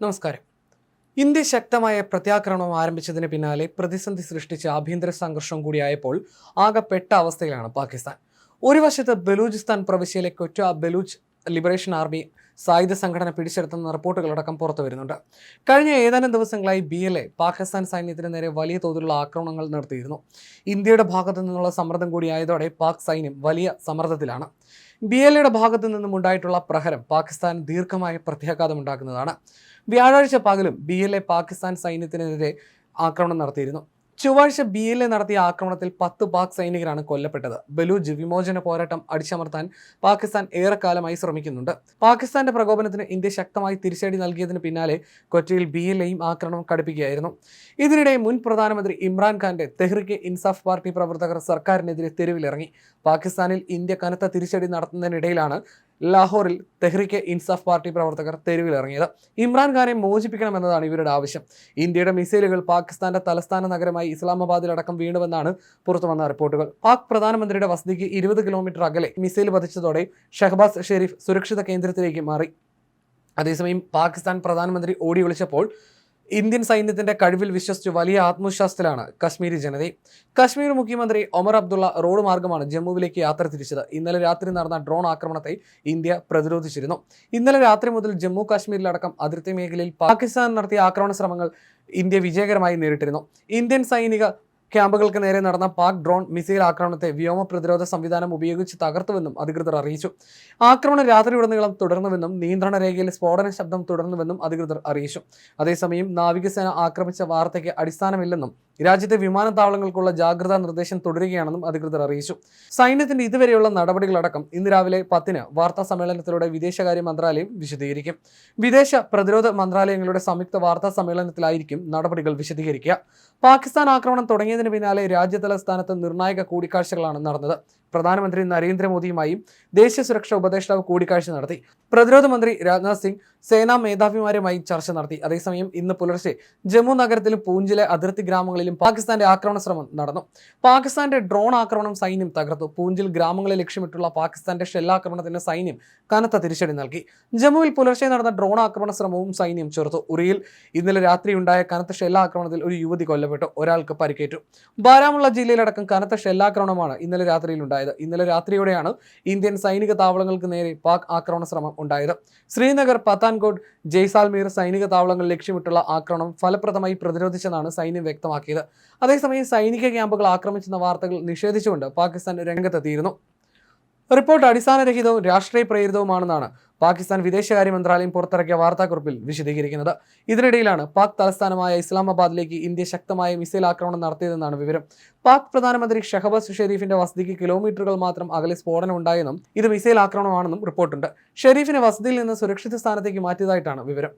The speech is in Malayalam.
നമസ്കാരം. ഇന്ത്യ ശക്തമായ പ്രത്യാക്രമണം ആരംഭിച്ചതിന് പിന്നാലെ പ്രതിസന്ധി സൃഷ്ടിച്ച ആഭ്യന്തര സംഘർഷം കൂടിയായപ്പോൾ ആകെ പെട്ട അവസ്ഥയിലാണ് പാകിസ്ഥാൻ. ഒരു വശത്ത് ബലൂചിസ്ഥാൻ പ്രവിശ്യയിലെ കൊറ്റ ബലൂച്ച് ലിബറേഷൻ ആർമി സായുധ സംഘടന പിടിച്ചെടുത്തെന്ന റിപ്പോർട്ടുകളടക്കം പുറത്തു വരുന്നുണ്ട്. കഴിഞ്ഞ ഏതാനും ദിവസങ്ങളായി ബി എൽ എ പാകിസ്ഥാൻ സൈന്യത്തിന് നേരെ വലിയ തോതിലുള്ള ആക്രമണങ്ങൾ നടത്തിയിരുന്നു ഇന്ത്യയുടെ ഭാഗത്തു നിന്നുള്ള സമ്മർദ്ദം കൂടിയായതോടെ പാക് സൈന്യം വലിയ സമ്മർദ്ദത്തിലാണ്. ബി എൽ എയുടെ ഭാഗത്തു നിന്നും ഉണ്ടായിട്ടുള്ള പ്രഹരം പാകിസ്ഥാൻ ദീർഘമായ പ്രത്യാഘാതമുണ്ടാക്കുന്നതാണ് വ്യാഴാഴ്ച പകലും ബി എൽ എ പാകിസ്ഥാൻ സൈന്യത്തിനെതിരെ ആക്രമണം നടത്തിയിരുന്നു. ചൊവ്വാഴ്ച ബി എൽ നടത്തിയ ആക്രമണത്തിൽ പത്ത് പാക് സൈനികരാണ് കൊല്ലപ്പെട്ടത്. ബലൂജ് വിമോചന പോരാട്ടം അടിച്ചമർത്താൻ പാകിസ്ഥാൻ ഏറെക്കാലമായി ശ്രമിക്കുന്നുണ്ട്. പാകിസ്ഥാന്റെ പ്രകോപനത്തിന് ഇന്ത്യ ശക്തമായി തിരിച്ചടി നൽകിയതിന് പിന്നാലെ കൊച്ചിയിൽ ബി എൽ എയും ആക്രമണം കടുപ്പിക്കുകയായിരുന്നു. ഇതിനിടെ മുൻ പ്രധാനമന്ത്രി ഇമ്രാൻഖാന്റെ തെഹ്രിക്ക് ഇൻസാഫ് പാർട്ടി പ്രവർത്തകർ സർക്കാരിനെതിരെ തെരുവിലിറങ്ങി. പാകിസ്ഥാനിൽ ഇന്ത്യ കനത്ത തിരിച്ചടി നടത്തുന്നതിനിടയിലാണ് ലാഹോറിൽ തെഹ്രിക്ക് ഇൻസാഫ് പാർട്ടി പ്രവർത്തകർ തെരുവിലിറങ്ങിയത്. ഇമ്രാൻഖാനെ മോചിപ്പിക്കണമെന്നതാണ് ഇവരുടെ ആവശ്യം. ഇന്ത്യയുടെ മിസൈലുകൾ പാകിസ്ഥാന്റെ തലസ്ഥാന നഗരമായി ഇസ്ലാമാബാദിലടക്കം വീണുവെന്നാണ് പുറത്തുവന്ന റിപ്പോർട്ടുകൾ. പാക് പ്രധാനമന്ത്രിയുടെ വസതിക്ക് ഇരുപത് കിലോമീറ്റർ അകലെ മിസൈൽ പതിച്ചതോടെ ഷഹബാസ് ഷെരീഫ് സുരക്ഷിത കേന്ദ്രത്തിലേക്ക് മാറി. അതേസമയം പാകിസ്ഥാൻ പ്രധാനമന്ത്രി ഓടി വിളിച്ചപ്പോൾ ഇന്ത്യൻ സൈന്യത്തിന്റെ കഴിവിൽ വിശ്വസിച്ച് വലിയ ആത്മവിശ്വാസത്തിലാണ് കശ്മീരി ജനത. കശ്മീർ മുഖ്യമന്ത്രി ഒമർ അബ്ദുള്ള റോഡ് മാർഗമാണ് ജമ്മുവിലേക്ക് യാത്ര തിരിച്ചത്. ഇന്നലെ രാത്രി നടന്ന ഡ്രോൺ ആക്രമണത്തെ ഇന്ത്യ പ്രതിരോധിച്ചിരുന്നു. ഇന്നലെ രാത്രി മുതൽ ജമ്മു കാശ്മീരിലടക്കം അതിർത്തി മേഖലയിൽ പാകിസ്ഥാൻ നടത്തിയ ആക്രമണ ശ്രമങ്ങൾ ഇന്ത്യ വിജയകരമായി നേരിട്ടിരുന്നു. ഇന്ത്യൻ സൈനിക ക്യാമ്പുകൾക്ക് നേരെ നടന്ന പാക് ഡ്രോൺ മിസൈൽ ആക്രമണത്തെ വ്യോമ പ്രതിരോധ സംവിധാനം ഉപയോഗിച്ച് തകർത്തുവെന്നും അധികൃതർ അറിയിച്ചു. ആക്രമണം രാത്രിയുടനീളം തുടർന്നുവെന്നും നിയന്ത്രണ രേഖയിൽ സ്ഫോടന ശബ്ദം തുടർന്നുവെന്നും അധികൃതർ അറിയിച്ചു. അതേസമയം നാവികസേന ആക്രമിച്ച വാർത്തയ്ക്ക് അടിസ്ഥാനമില്ലെന്നും രാജ്യത്തെ വിമാനത്താവളങ്ങൾക്കുള്ള ജാഗ്രതാ നിർദ്ദേശം തുടരുകയാണെന്നും അധികൃതർ അറിയിച്ചു. സൈന്യത്തിന്റെ ഇതുവരെയുള്ള നടപടികളടക്കം ഇന്ന് രാവിലെ പത്തിന് വാർത്താ സമ്മേളനത്തിലൂടെ വിദേശകാര്യ മന്ത്രാലയം വിശദീകരിക്കും. വിദേശ പ്രതിരോധ മന്ത്രാലയങ്ങളുടെ സംയുക്ത വാർത്താ സമ്മേളനത്തിലായിരിക്കും നടപടികൾ വിശദീകരിക്കുക. പാകിസ്ഥാൻ ആക്രമണം തുടങ്ങിയതിന് പിന്നാലെ രാജ്യതലസ്ഥാനത്ത് നിർണായക കൂടിക്കാഴ്ചകളാണ് നടന്നത്. പ്രധാനമന്ത്രി നരേന്ദ്രമോദിയുമായും ദേശീയ സുരക്ഷാ ഉപദേഷ്ടാവ് കൂടിക്കാഴ്ച നടത്തി. പ്രതിരോധ മന്ത്രി രാജ്നാഥ് സിംഗ് സേനാ മേധാവിമാരുമായി ചർച്ച നടത്തി. അതേസമയം ഇന്ന് പുലർച്ചെ ജമ്മു നഗരത്തിലും പൂഞ്ചിലെ അതിർത്തി ഗ്രാമങ്ങളിലും പാകിസ്ഥാന്റെ ആക്രമണ ശ്രമം നടന്നു. പാകിസ്ഥാന്റെ ഡ്രോൺ ആക്രമണം സൈന്യം തകർത്തു. പൂഞ്ചിൽ ഗ്രാമങ്ങളെ ലക്ഷ്യമിട്ടുള്ള പാകിസ്ഥാന്റെ ഷെല്ലാക്രമണത്തിന് സൈന്യം കനത്ത തിരിച്ചടി നൽകി. ജമ്മുവിൽ പുലർച്ചെ നടന്ന ഡ്രോൺ ആക്രമണ ശ്രമവും സൈന്യം ചെറുത്തു. ഉറിയിൽ ഇന്നലെ രാത്രിയുണ്ടായ കനത്ത ഷെല്ലാക്രമണത്തിൽ ഒരു യുവതി കൊല്ലപ്പെട്ടു. ഒരാൾക്ക് പരിക്കേറ്റു. ബാരാമുള്ള ജില്ലയിലടക്കം കനത്ത ഷെല്ലാക്രമണമാണ് ഇന്നലെ രാത്രിയിൽ ഉണ്ടായത്. ഇന്നലെ രാത്രിയോടെയാണ് ഇന്ത്യൻ സൈനിക താവളങ്ങൾക്ക് നേരെ പാക് ആക്രമണ ശ്രമം ഉണ്ടായത്. ശ്രീനഗർ പത്താൻകോട്ട് ജയ്സാൽമീർ സൈനിക താവളങ്ങൾ ലക്ഷ്യമിട്ടുള്ള ആക്രമണം ഫലപ്രദമായി പ്രതിരോധിച്ചെന്നാണ് സൈന്യം വ്യക്തമാക്കിയത്. അതേസമയം സൈനിക ക്യാമ്പുകൾ ആക്രമിച്ചെന്ന വാർത്തകൾ നിഷേധിച്ചുകൊണ്ട് പാകിസ്ഥാൻ രംഗത്തെത്തിയിരുന്നു. റിപ്പോർട്ട് അടിസ്ഥാനരഹിതവും രാഷ്ട്രീയ പ്രേരിതവുമാണെന്നാണ് പാകിസ്ഥാൻ വിദേശകാര്യ മന്ത്രാലയം പുറത്തിറക്കിയ വാർത്താക്കുറിപ്പിൽ വിശദീകരിക്കുന്നത്. ഇതിനിടയിലാണ് പാക് തലസ്ഥാനമായ ഇസ്ലാമാബാദിലേക്ക് ഇന്ത്യ ശക്തമായ മിസൈൽ ആക്രമണം നടത്തിയതെന്നാണ് വിവരം. പാക് പ്രധാനമന്ത്രി ഷഹബസ് ഷെരീഫിന്റെ വസതിക്ക് കിലോമീറ്ററുകൾ മാത്രം അകലെ സ്ഫോടനം ഉണ്ടായെന്നും ഇത് മിസൈൽ ആക്രമണമാണെന്നും റിപ്പോർട്ടുണ്ട്. ഷെരീഫിനെ വസതിയിൽ നിന്ന് സുരക്ഷിത സ്ഥാനത്തേക്ക് മാറ്റിയതായിട്ടാണ് വിവരം.